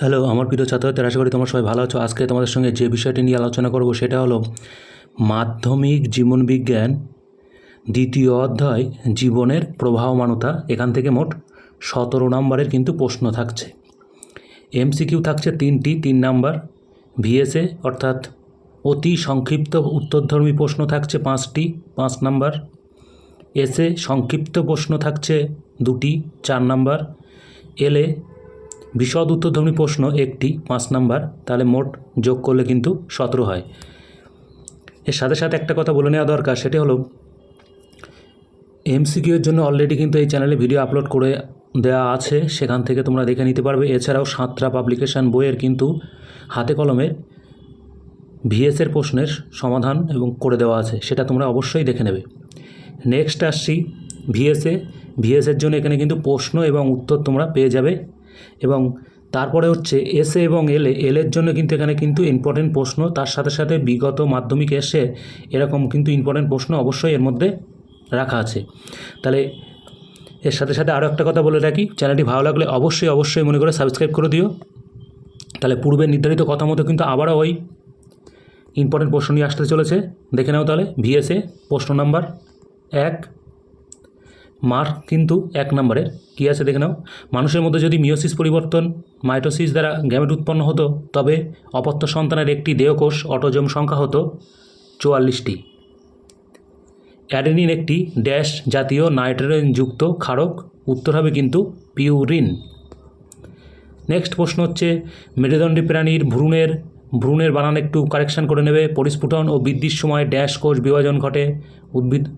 Hello, আমার প্রিয় ছাত্রছাত্রী আশা করি তোমরা সবাই ভালো আছো। আজকে তোমাদের সঙ্গে যে বিষয়টি নিয়ে আলোচনা করব সেটা হলো মাধ্যমিক জীবনবিজ্ঞান দ্বিতীয় অধ্যায় জীবনের প্রবাহমানতা। এখান থেকে মোট সতেরো নম্বরের কিন্তু প্রশ্ন থাকছে। এমসিকিউ থাকছে তিনটি, তিন নাম্বার ভিএসএ, অর্থাৎ অতি সংক্ষিপ্ত উত্তরধর্মী প্রশ্ন থাকছে পাঁচটি, পাঁচ নাম্বার এসে সংক্ষিপ্ত প্রশ্ন থাকছে দুটি, চার নাম্বার এলে বিশদ উত্তরধর্মী প্রশ্ন একটি, পাঁচ নাম্বার, তাহলে মোট যোগ করলে কিন্তু সতেরো হয়। এর সাথে সাথে একটা কথা বলে নেওয়া দরকার, সেটি হলো এমসিকিউর জন্য অলরেডি কিন্তু এই চ্যানেলে ভিডিও আপলোড করে দেওয়া আছে, সেখান থেকে তোমরা দেখে নিতে পারবে। এছাড়াও সাঁতরা পাবলিকেশান বইয়ের কিন্তু হাতে কলমে ভিএসের প্রশ্নের সমাধান এবং করে দেওয়া আছে, সেটা তোমরা অবশ্যই দেখে নেবে। নেক্সট আসছি ভিএসএ ভিএসের জন্য এখানে কিন্তু প্রশ্ন এবং উত্তর তোমরা পেয়ে যাবে। এবং তারপরে হচ্ছে এসএ এবং এলএ এলের জন্য কিন্তু এখানে কিন্তু ইম্পর্টেন্ট প্রশ্ন, তার সাথে সাথে বিগত মাধ্যমিক এসে এরকম কিন্তু ইম্পর্টেন্ট প্রশ্ন অবশ্যই এর মধ্যে রাখা আছে। তাহলে এর সাথে সাথে আরও একটা কথা বলে রাখি, চ্যানেলটি ভালো লাগলে অবশ্যই অবশ্যই মনে করে সাবস্ক্রাইব করে দিও। তাহলে পূর্বে নির্ধারিত কথা মতো কিন্তু আবারও ওই ইম্পর্টেন্ট প্রশ্ন নিয়ে আসতে চলেছে। দেখে নাও তাহলে ভিএসএ প্রশ্ন নাম্বার এক। মার্ক কিন্তু এক নম্বরের। কী আছে দেখে নাও। মানুষের মধ্যে যদি মিওসিস পরিবর্তন, মাইটোসিস দ্বারা গ্যামেট উৎপন্ন হতো, তবে অপত্য সন্তানের একটি দেহকোষ অটোজম সংখ্যা হতো চুয়াল্লিশটি। অ্যাডেনিন একটি ড্যাশ জাতীয় নাইট্রোজেনযুক্ত ক্ষারক, উত্তর হবে কিন্তু পিউরিন। নেক্সট প্রশ্ন হচ্ছে, মেরুদণ্ডী প্রাণীর ভ্রূণের ভ্রূণের বানান একটু কারেকশন করে নেবে। পরিস্ফুটন ও বৃদ্ধির সময় ড্যাশ কোষ বিভাজন ঘটে। উদ্ভিদ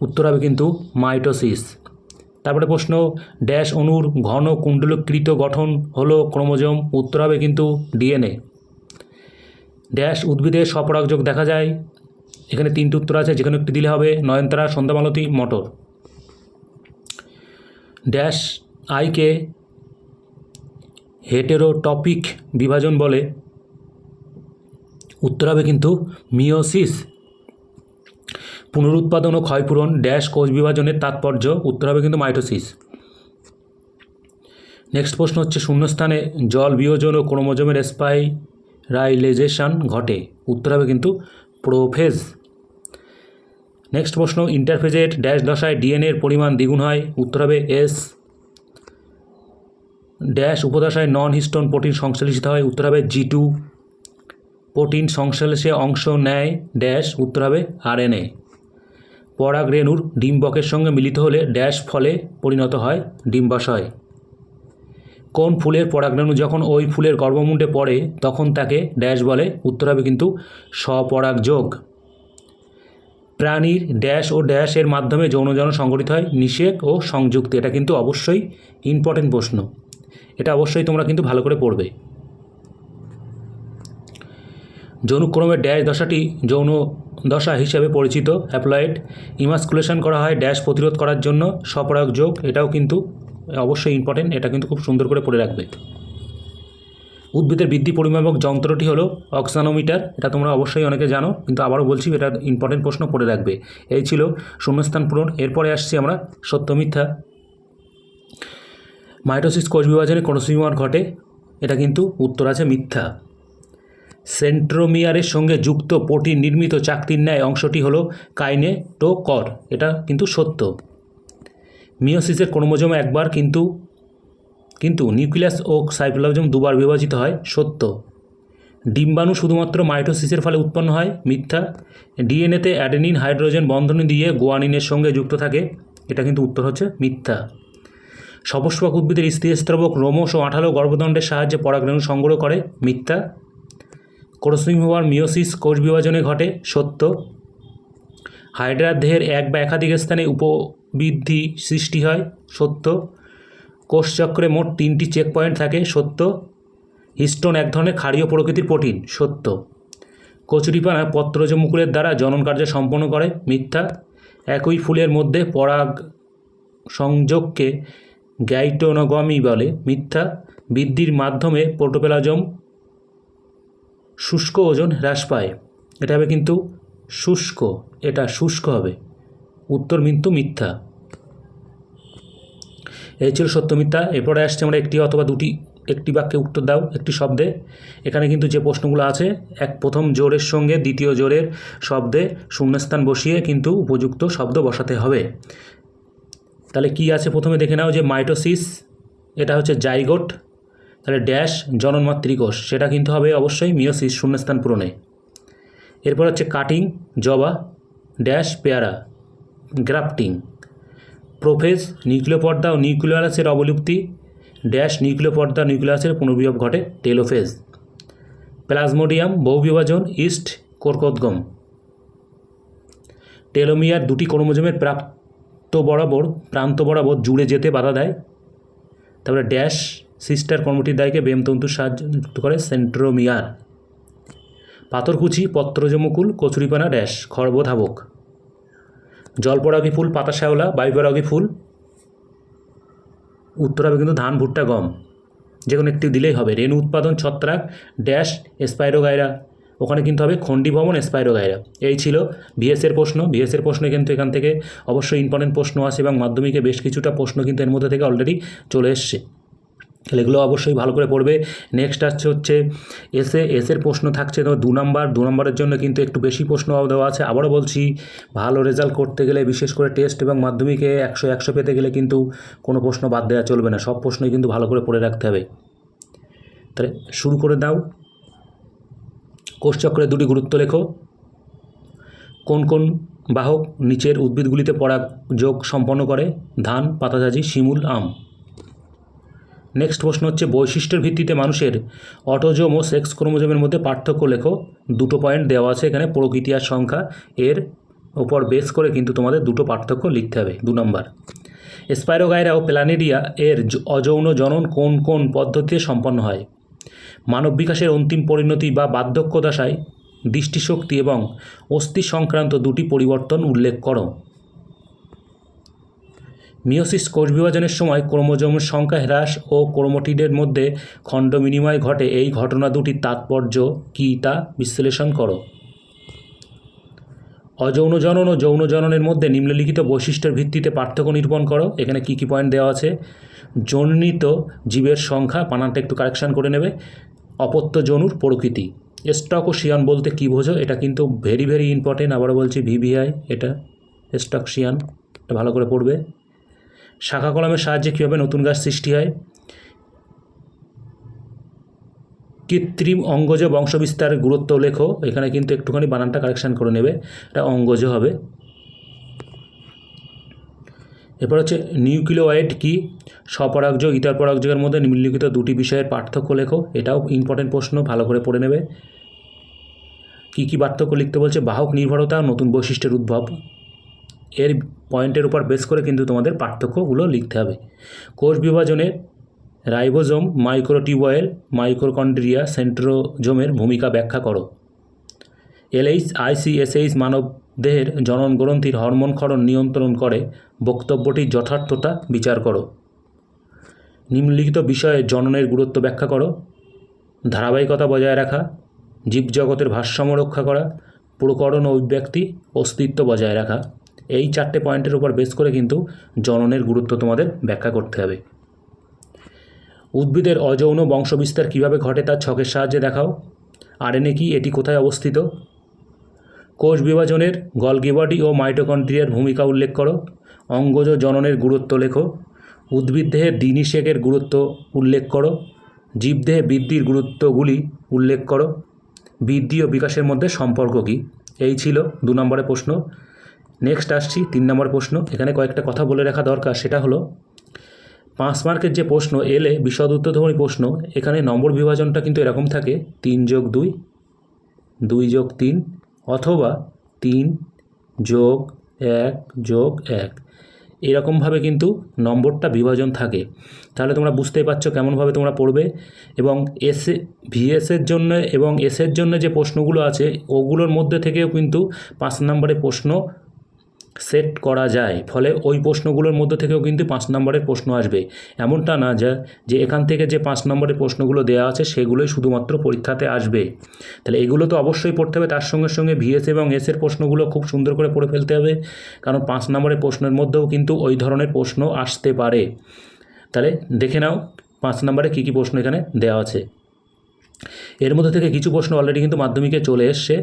উত্তর হবে কিন্তু মাইটোসিস। তারপরে প্রশ্ন, ড্যাশ অণুর ঘন কুণ্ডলকৃত গঠন হলো ক্রোমোজোম, উত্তর হবে কিন্তু ডিএনএ। ড্যাশ উদ্ভিদের স্বপরাগযোগ দেখা যায়। এখানে তিনটি উত্তর আছে, যেখানে একটি দিলে হবে নয়নতারা, সন্ধ্যামালতী, মটর। ড্যাশ আইকে হেটেরোটপিক বিভাজন বলে। উত্তর হবে কিন্তু মিওসিস পুনরুৎপাদন ও ক্ষয়পূরণ, ড্যাশ কোষ বিভাজনের তাৎপর্য, উত্তর হবে কিন্তু মাইটোসিস। নেক্সট প্রশ্ন হচ্ছে, শূন্যস্থানে জল বিয়োজন ও ক্রোমোজোমের স্পাইরাইলাইজেশন ঘটে, উত্তর হবে কিন্তু প্রোফেজ। নেক্সট প্রশ্ন, ইন্টারফেজের ড্যাশ দশায় ডিএনএর পরিমাণ দ্বিগুণ হয়, উত্তর হবে এস। ড্যাশ উপদশায় নন হিস্টোন প্রোটিন সংশ্লেষিত হয়, উত্তর হবে জি টু। প্রোটিন সংশ্লেষে অংশ নেয় ড্যাশ, উত্তর হবে আরএনএ। পরাগ রেণুর ডিম্বকের সঙ্গে মিলিত হলে ড্যাশ ফলে পরিণত হয় ডিম্বাশয়। কোন ফুলের পরাগরেণু যখন ওই ফুলের গর্ভমুণ্ডে পড়ে, তখন তাকে ড্যাশ বলে। উত্তর হবে কিন্তু স্বপরাগ যোগ প্রাণীর ড্যাশ ও ড্যাশের মাধ্যমে যৌনজন সংগঠিত হয় নিষেক ও সংযুক্তি। এটা কিন্তু অবশ্যই ইম্পর্টেন্ট প্রশ্ন। এটা অবশ্যই তোমরা কিন্তু ভালো করে পড়বে। যৌনুক্রমের ড্যাশ দশাটি যৌন দশা হিসেবে পরিচিত, অ্যাপ্লয়েড। ইমাসকুলেশন করা হয় ড্যাশ প্রতিরোধ করার জন্য। স্বপরাগ যোগ, এটাও কিন্তু অবশ্যই ইম্পর্টেন্ট এটা কিন্তু খুব সুন্দর করে পড়ে রাখবে। উদ্ভিদের বৃদ্ধি পরিমাপক যন্ত্রটি হলো অক্সানোমিটার, এটা তোমরা অবশ্যই অনেকে জানো, কিন্তু আবারও বলছি, এটা ইম্পর্টেন্ট প্রশ্ন পড়ে রাখবে। এই ছিল শূন্যস্থান পূরণ, এরপরে আসছি আমরা সত্য মিথ্যা। মাইটোসিস কোষ বিভাজনে কোনো ঘটে, এটা কিন্তু উত্তর আছে মিথ্যা। সেন্ট্রোমিয়ারের সঙ্গে যুক্ত প্রোটিন নির্মিত চাকতির ন্যায় অংশটি হলো কাইনেটোকর। এটা কিন্তু সত্য। মিওসিসের ক্রোমোজোম একবার কিন্তু কিন্তু নিউক্লিয়াস ও সাইক্লোজম দুবার বিভাজিত হয়, সত্য। ডিম্বাণু শুধুমাত্র মাইটোসিসের ফলে উৎপন্ন হয়, মিথ্যা। ডিএনএতে অ্যাডেনিন, হাইড্রোজেন বন্ধনী দিয়ে গোয়ানিনের সঙ্গে যুক্ত থাকে, এটা কিন্তু উত্তর হচ্ছে মিথ্যা। সপুষ্পক উদ্ভিদের স্থিরস্ত্রবক রোমস ও আঠালো গর্ভদণ্ডের সাহায্যে পরাগরেণু সংগ্রহ করে, মিথ্যা। ক্রোসিং হওয়ার মিওসিস কোষ বিভাজনে ঘটে, সত্য। হাইড্রার দেহের এক বা একাধিক স্থানে উপবৃদ্ধি সৃষ্টি হয়, সত্য। কোষচক্রে মোট তিনটি চেক পয়েন্ট থাকে, সত্য। হিস্টোন এক ধরনের ক্ষারীয় প্রকৃতির প্রোটিন, সত্য। কচুরিপানা পত্রজ মুকুলের দ্বারা জনন কার্য সম্পন্ন করে, মিথ্যা। একই ফুলের মধ্যে পরাগ সংযোগকে গ্যাইটোনগমি বলে, মিথ্যা। বৃদ্ধির মাধ্যমে প্রোটোপ্লাজম শুষ্ক ওজন হ্রাস পায়। এটা হবে কিন্তু শুষ্ক, এটা শুষ্ক হবে। উত্তর কিন্তু মিথ্যা। এই ছিল সত্য মিথ্যা। এরপরে আসছে আমরা একটি অথবা দুটি, একটি বাক্যে উত্তর দাও, একটি শব্দে। এখানে কিন্তু যে প্রশ্নগুলো আছে, এক প্রথম জোরের সঙ্গে দ্বিতীয় জোরের শব্দে শূন্যস্থান বসিয়ে কিন্তু উপযুক্ত শব্দ বসাতে হবে। তাহলে কি আছে প্রথমে দেখে নাও যে মাইটোসিস, এটা হচ্ছে জাইগোট। তাহলে ড্যাশ জনন মাতৃকোষ সেটা কিন্তু হবে অবশ্যই মিওসিস শূন্যস্থান পূরণে। এরপর হচ্ছে কাটিং জবা ড্যাশ পেয়ারা গ্রাফটিং প্রোফেজ নিউক্লিয় পর্দা ও নিউক্লিয়াসের অবলুপ্তি ড্যাশ নিউক্লিয় পর্দা নিউক্লিয়াসের পুনর্বিয়োগ ঘটে টেলোফেজ প্লাজমোডিয়াম বহুবিভাজন ইস্ট কোরকোদ্গম। টেলোমিয়ার দুটি ক্রোমোজোমের প্রাপ্ত বরাবর, প্রান্ত বরাবর জুড়ে যেতে বাধা দেয়। তারপরে ড্যাশ সিস্টার কর্মটির দায়কে বেমতন্তুর সাহায্য যুক্ত করে সেন্ট্রোমিয়ার। পাথরকুচি, পত্রজমুকুল, কচুরিপানা, ড্যাশ খর্বধাবক জলপরাগী ফুল পাতা শ্যাওলা বায়ুপরাগী ফুল। উত্তর হবে কিন্তু ধান, ভুট্টা, গম। যে কোনো একটি দিলেই হবে। রেণু উৎপাদন, ছত্রাক, ড্যাশ, স্পাইরোগাইরা। ওখানে কিন্তু হবে খণ্ডি ভবন, স্পাইরোগাইরা। এই ছিল ভিএসের প্রশ্ন। ভিএসের প্রশ্ন কিন্তু এখান থেকে অবশ্যই ইম্পর্টেন্ট প্রশ্ন আসে এবং মাধ্যমিকে বেশ কিছুটা প্রশ্ন কিন্তু এর মধ্যে থেকে অলরেডি চলে এসছে। তাহলে এগুলো অবশ্যই ভালো করে পড়বে। নেক্সট আসছে হচ্ছে এসে এসের প্রশ্ন থাকছে তো দু নম্বর। দু নম্বরের জন্য কিন্তু একটু বেশি প্রশ্ন দেওয়া আছে। আবারও বলছি, ভালো রেজাল্ট করতে গেলে, বিশেষ করে টেস্ট এবং মাধ্যমিকে একশো একশো পেতে গেলে কিন্তু কোনো প্রশ্ন বাদ দেওয়া চলবে না। সব প্রশ্নই কিন্তু ভালো করে পড়ে রাখতে হবে। তাহলে শুরু করে দাও। কোষচক্রে দুটি গুরুত্ব লেখো। কোন কোন বাহক নিচের উদ্ভিদগুলিতে পরাগযোগ সম্পন্ন করে? ধান পাতাজাজি শিমুল, আম। নেক্সট প্রশ্ন হচ্ছে, বৈশিষ্ট্যের ভিত্তিতে মানুষের অটোজোম ও সেক্স ক্রোমোজোমের মধ্যে পার্থক্য লেখো। দুটো পয়েন্ট দেওয়া আছে এখানে, প্রকৃতি আর সংখ্যা। এর ওপর বেস করে কিন্তু তোমাদের দুটো পার্থক্য লিখতে হবে, দু নম্বর স্পাইরোগাইরা ও প্ল্যানেরিয়া এর অযৌন জনন কোন কোন পদ্ধতিতে সম্পন্ন হয়? মানব বিকাশের অন্তিম পরিণতি বা বার্ধক্য দশায় দৃষ্টিশক্তি এবং অস্থি সংক্রান্ত দুটি পরিবর্তন উল্লেখ করো। মিওসিস কোষ বিভাজনের সময় ক্রোমোজোমের সংখ্যা হ্রাস ও ক্রোমোটিডের মধ্যে খণ্ড বিনিময় ঘটে। এই ঘটনা দুটির তাৎপর্য কী তা বিশ্লেষণ করো। অযৌন জনন ও যৌন জননের মধ্যে নিম্নলিখিত বৈশিষ্ট্যের ভিত্তিতে পার্থক্য নিরূপণ করো। এখানে কী কী পয়েন্ট দেওয়া আছে? জনিত জীবের সংখ্যা বানানটা একটু কারেকশান করে নেবে। অপত্য জনুর প্রকৃতি। স্টক ও শিয়ান বলতে কী বোঝো? এটা কিন্তু ভেরি ভেরি ইম্পর্টেন্ট আবারও বলছি ভিভিআই এটা স্টক শিয়ান এটা ভালো করে পড়বে। শাখা কলমের সাহায্যে কীভাবে নতুন গাছ সৃষ্টি হয়? কৃত্রিম অঙ্গজ বংশবিস্তারের গুরুত্ব লেখো। এখানে কিন্তু একটুখানি বানানটা কারেকশান করে নেবে। এটা অঙ্গজ হবে। এরপর হচ্ছে নিউক্লিওয়েড কি? স্বপরাগযোগ ইতর পরাগযোগের মধ্যে নিম্নলিখিত দুটি বিষয়ের পার্থক্য লেখো। এটাও ইম্পর্টেন্ট প্রশ্ন, ভালো করে পড়ে নেবে। কী কী পার্থক্য লিখতে বলছে? বাহক নির্ভরতা, নতুন বৈশিষ্ট্যের উদ্ভব। এর পয়েন্টের উপর বেস করে কিন্তু তোমাদের পার্থক্যগুলো লিখতে হবে। কোষ বিভাজনে রাইবোজোম মাইক্রোটিউবয়েল মাইক্রোকন্ড্রিয়া, সেন্ট্রোজোমের ভূমিকা ব্যাখ্যা করো। এলএইচ আইসিএসএইচ মানব দেহের জনন গ্রন্থির হরমোন ক্ষরণ নিয়ন্ত্রণ করে, বক্তব্যটির যথার্থতা বিচার করো। নিম্নলিখিত বিষয়ে জননের গুরুত্ব ব্যাখ্যা করো। ধারাবাহিকতা বজায় রাখা, জীবজগতের ভারসাম্য রক্ষা করা, প্রকরণ ও অভিব্যক্তি অস্তিত্ব বজায় রাখা। এই চারটে পয়েন্টের উপর বেস করে কিন্তু জননের গুরুত্ব তোমাদের ব্যাখ্যা করতে হবে। উদ্ভিদের অযৌন বংশবিস্তার কীভাবে ঘটে তার ছকের সাহায্যে দেখাও। আরএনএ কি এটি কোথায় অবস্থিত? কোষ বিভাজনের গলগি বডি ও মাইটোকন্ড্রিয়ার ভূমিকা উল্লেখ করো। অঙ্গজ জননের গুরুত্ব লেখো। উদ্ভিদ দেহে দিনিশেকের গুরুত্ব উল্লেখ করো। জীবদেহে বৃদ্ধির গুরুত্বগুলি উল্লেখ করো। বৃদ্ধি ও বিকাশের মধ্যে সম্পর্ক কী? এই ছিল দু নম্বরের প্রশ্ন। নেক্সট আসছি, তিন নম্বর প্রশ্ন। এখানে কয়েকটা কথা বলে রাখা দরকার। সেটা হলো, পাঁচ মার্কের যে প্রশ্ন এলে বিশদ উত্তরধর্মী প্রশ্ন, এখানে নম্বর বিভাজনটা কিন্তু এরকম থাকে, তিন যোগ দুই দুই যোগ তিন, অথবা তিন যোগ এক যোগ এক। এরকমভাবে কিন্তু নম্বরটা বিভাজন থাকে। তাহলে তোমরা বুঝতেই পারছ কেমনভাবে তোমরা পড়বে। এবং এসে ভিএসের জন্য এবং এসের জন্য যে প্রশ্নগুলো আছে, ওগুলোর মধ্যে থেকেও কিন্তু পাঁচ নম্বরের প্রশ্ন সেট করা যায়। ফলে ওই প্রশ্নগুলোর মধ্যে থেকেও কিন্তু পাঁচ নম্বরের প্রশ্ন আসবে। এমনটা না যা, যে এখান থেকে যে পাঁচ নম্বরের প্রশ্নগুলো দেওয়া আছে, সেগুলোই শুধুমাত্র পরীক্ষাতে আসবে। তাহলে এগুলো তো অবশ্যই পড়তে হবে। তার সঙ্গে সঙ্গে ভিএস এবং এসের প্রশ্নগুলো খুব সুন্দর করে পড়ে ফেলতে হবে। কারণ পাঁচ নম্বরের প্রশ্নের মধ্যেও কিন্তু ওই ধরনের প্রশ্ন আসতে পারে। তাহলে দেখে নাও, পাঁচ নম্বরে কী কী প্রশ্ন এখানে দেওয়া আছে। এর মধ্যে থেকে কিছু প্রশ্ন অলরেডি কিন্তু মাধ্যমিকে চলে এসছে।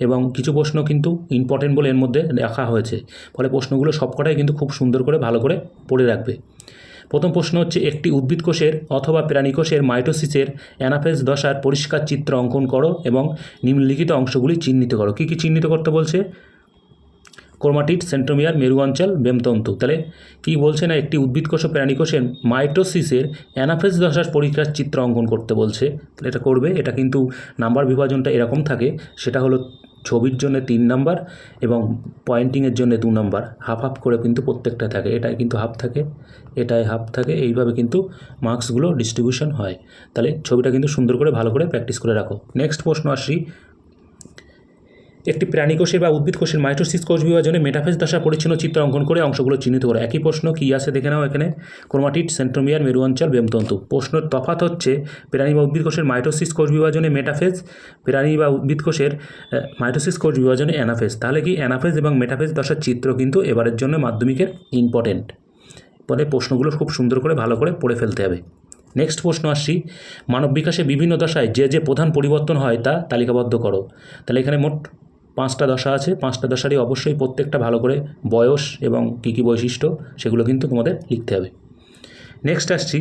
এবং কিছু প্রশ্ন কিন্তু ইম্পর্টেন্ট বলে এর মধ্যে রাখা হয়েছে। ফলে প্রশ্নগুলো সবকটাই কিন্তু খুব সুন্দর করে, ভালো করে পড়ে রাখবে। প্রথম প্রশ্ন হচ্ছে, একটি উদ্ভিদ কোষের অথবা প্রাণী কোষের মাইটোসিসের অ্যানাফেজ দশার পরিষ্কার চিত্র অঙ্কন করো এবং নিম্নলিখিত অংশগুলি চিহ্নিত করো। কী কী চিহ্নিত করতে বলছে? ক্রোমাটিড, সেন্ট্রোমিয়ার মেরু অঞ্চল বেমতন্তু। তাহলে কি বলছে না, একটি উদ্ভিদ কোষ ও প্রাণী কোষের মাইটোসিসের অ্যানাফেজ দশার পরীক্ষার চিত্র অঙ্কন করতে বলছে? তাহলে এটা করবে। এটা কিন্তু নাম্বার বিভাজনটা এরকম থাকে। সেটা হলো ছবির জন্য তিন নাম্বার এবং পয়েন্টিংয়ের জন্য দু নাম্বার। হাফ হাফ করে কিন্তু প্রত্যেকটা থাকে। এটাই কিন্তু হাফ থাকে। এটাই হাফ থাকে। এইভাবে কিন্তু মার্কসগুলো ডিস্ট্রিবিউশন হয়। তাহলে ছবিটা কিন্তু সুন্দর করে, ভালো করে প্র্যাকটিস করে রাখো। নেক্সট প্রশ্ন আসি। একটি প্রাণী কোষের বা উদ্ভিদ কোষের মাইটোসিস কোষ বিভাজনে মেটাফেজ দশা পরিচ্ছন্ন চিত্র অঙ্কন করে অংশগুলো চিহ্নিত করো। একই প্রশ্ন কী আছে দেখে নাও এখানে। ক্রোমাটিড, সেন্ট্রোমিয়ার মেরু অঞ্চল বেমতন্তু। প্রশ্নের তফাৎ হচ্ছে প্রাণী বা উদ্ভিদ কোষের মাইটোসিস কোষ বিভাজনে মেটাফেজ, প্রাণী বা উদ্ভিদ কোষের মাইটোসিস কোষ বিভাজনে অ্যানাফেজ। তাহলে কি অ্যানাফেজ এবং মেটাফেজ দশার চিত্র কিন্তু এবারের জন্য মাধ্যমিকের ইম্পর্টেন্ট পরে প্রশ্নগুলো খুব সুন্দর করে ভালো করে পড়ে ফেলতে হবে। নেক্সট প্রশ্ন আসছি। মানব বিকাশে বিভিন্ন দশায় যে যে প্রধান পরিবর্তন হয় তা তালিকাবদ্ধ করো। তাহলে এখানে মোট পাঁচটা দশা আছে, পাঁচটা দশারই অবশ্যই প্রত্যেকটা ভালো করে বয়স এবং কী কী বৈশিষ্ট্য সেগুলো কিন্তু তোমাদের লিখতে হবে। নেক্সট আসছি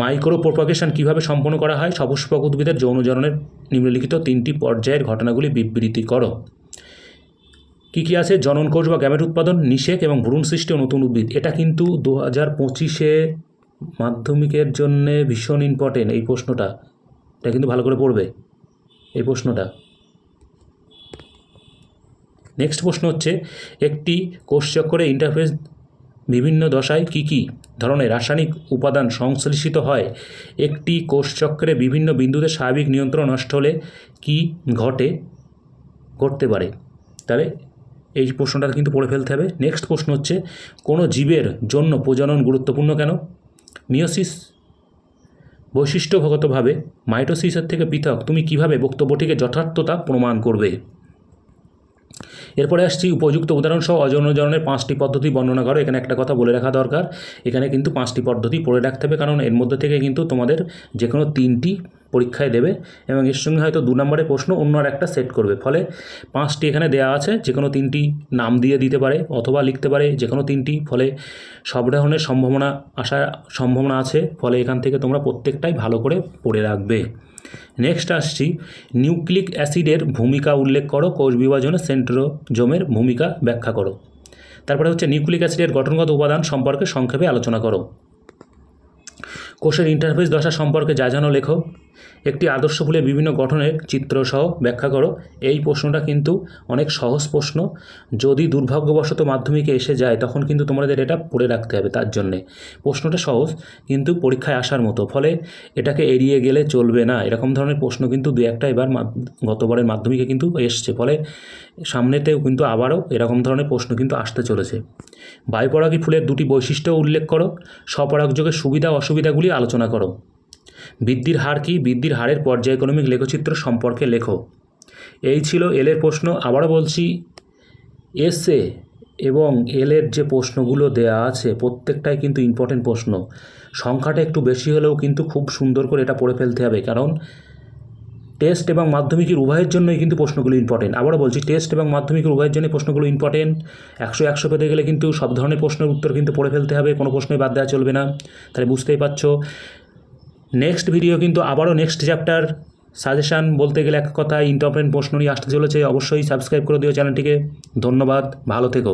মাইক্রো প্রোপাগেশন কীভাবে সম্পন্ন করা হয়, সপুষ্পক উদ্ভিদের যৌনজননের নিম্নলিখিত তিনটি পর্যায়ের ঘটনাগুলি বিবৃতি করো। কী কী আছে? জনন কোষ বা গ্যামেট উৎপাদন, নিষেক এবং ভ্রূণ সৃষ্টি নতুন উদ্ভিদ। এটা কিন্তু দু হাজার পঁচিশে মাধ্যমিকের জন্যে ভীষণ ইম্পর্টেন্ট এই প্রশ্নটা। এটা কিন্তু ভালো করে পড়বে, এই প্রশ্নটা। নেক্সট প্রশ্ন হচ্ছে, একটি কোষচক্রে ইন্টারফেস বিভিন্ন দশায় কী কী ধরনের রাসায়নিক উপাদান সংশ্লেষিত হয়? একটি কোষচক্রে বিভিন্ন বিন্দুতে স্বাভাবিক নিয়ন্ত্রণ নষ্ট হলে কি ঘটে? ঘটতে পারে। তাহলে এই প্রশ্নটা কিন্তু পড়ে ফেলতে হবে। নেক্সট প্রশ্ন হচ্ছে, কোনো জীবের জন্য প্রজনন গুরুত্বপূর্ণ কেন? মিওসিস বৈশিষ্ট্যগতভাবে মাইটোসিসের থেকে পৃথক। তুমি কীভাবে বক্তব্যটিকে যথার্থতা প্রমাণ করবে? এরপরে আসছি উপযুক্ত উদাহরণসহ অজনজনের পাঁচটি পদ্ধতি বর্ণনা করো। এখানে একটা কথা বলে রাখা দরকার। এখানে কিন্তু পাঁচটি পদ্ধতি পড়ে রাখতে হবে, কারণ এর মধ্যে থেকে কিন্তু তোমাদের যে কোনো তিনটি পরীক্ষায় দেবে এবং এর সঙ্গে হয়তো দু নম্বরের প্রশ্ন অন্য আর একটা সেট করবে। ফলে পাঁচটি এখানে দেওয়া আছে যে কোনো তিনটি নাম দিয়ে দিতে পারে অথবা লিখতে পারে যে কোনো তিনটি। ফলে সব ধরনের সম্ভাবনা আসার সম্ভাবনা আছে। ফলে এখান থেকে তোমরা প্রত্যেকটাই ভালো করে পড়ে রাখবে। নেক্সট আসছি নিউক্লিক অ্যাসিডের ভূমিকা উল্লেখ করো, কোষ বিভাজনে সেন্ট্রোজোমের ভূমিকা ব্যাখ্যা করো। তারপরে হচ্ছে নিউক্লিক অ্যাসিডের গঠনগত উপাদান সম্পর্কে সংক্ষেপে আলোচনা করো। কোষের ইন্টারফেস দশা সম্পর্কে যা জানো লেখো। একটি আদর্শ ফুলের বিভিন্ন গঠনের চিত্রসহ ব্যাখ্যা করো। এই প্রশ্নটা কিন্তু অনেক সহজ প্রশ্ন। যদি দুর্ভাগ্যবশত মাধ্যমিকে এসে যায়, তখন কিন্তু তোমাদের এটা পড়ে রাখতে হবে তার জন্যে। প্রশ্নটা সহজ, কিন্তু পরীক্ষায় আসার মতো। ফলে এটাকে এড়িয়ে গেলে চলবে না। এরকম ধরনের প্রশ্ন কিন্তু দু একটা এবার গতবারের মাধ্যমিকে কিন্তু এসছে। ফলে সামনেতেও কিন্তু আবারও এরকম ধরনের প্রশ্ন কিন্তু আসতে চলেছে। বায়ুপরাগী ফুলের দুটি বৈশিষ্ট্য উল্লেখ করো। স্বপরাগযোগের সুবিধা অসুবিধাগুলি আলোচনা করো। বৃদ্ধির হার কি? বৃদ্ধির হারের পর্যায়ক্রমিক লেখচিত্র সম্পর্কে লেখো। এই ছিল এলের প্রশ্ন। আবারও বলছি এসে এবং এলের যে প্রশ্নগুলো দেয়া আছে, প্রত্যেকটাই কিন্তু ইম্পর্টেন্ট প্রশ্ন। সংখ্যাটা একটু বেশি হলেও কিন্তু খুব সুন্দর করে এটা পড়ে ফেলতে হবে, কারণ টেস্ট এবং মাধ্যমিকের উভয়ের জন্যই কিন্তু প্রশ্নগুলো ইম্পর্টেন্ট আবারও বলছি টেস্ট এবং মাধ্যমিকের উভয়ের জন্যই প্রশ্নগুলো ইম্পর্টেন্ট একশো একশো পেতে গেলে কিন্তু সব ধরনের প্রশ্নের উত্তর কিন্তু পড়ে ফেলতে হবে, কোনো প্রশ্নই বাদ দেওয়া চলবে না। তাহলে বুঝতেই পারছ। নেক্সট ভিডিও কিন্তু আবারও নেক্সট চ্যাপ্টার সাজেশান বলতে গেলে এক কথা ইম্পর্টেন্ট প্রশ্ন নিয়ে আসতে চলেছে। অবশ্যই সাবস্ক্রাইব করে দিও চ্যানেলটিকে ধন্যবাদ। ভালো থেকো।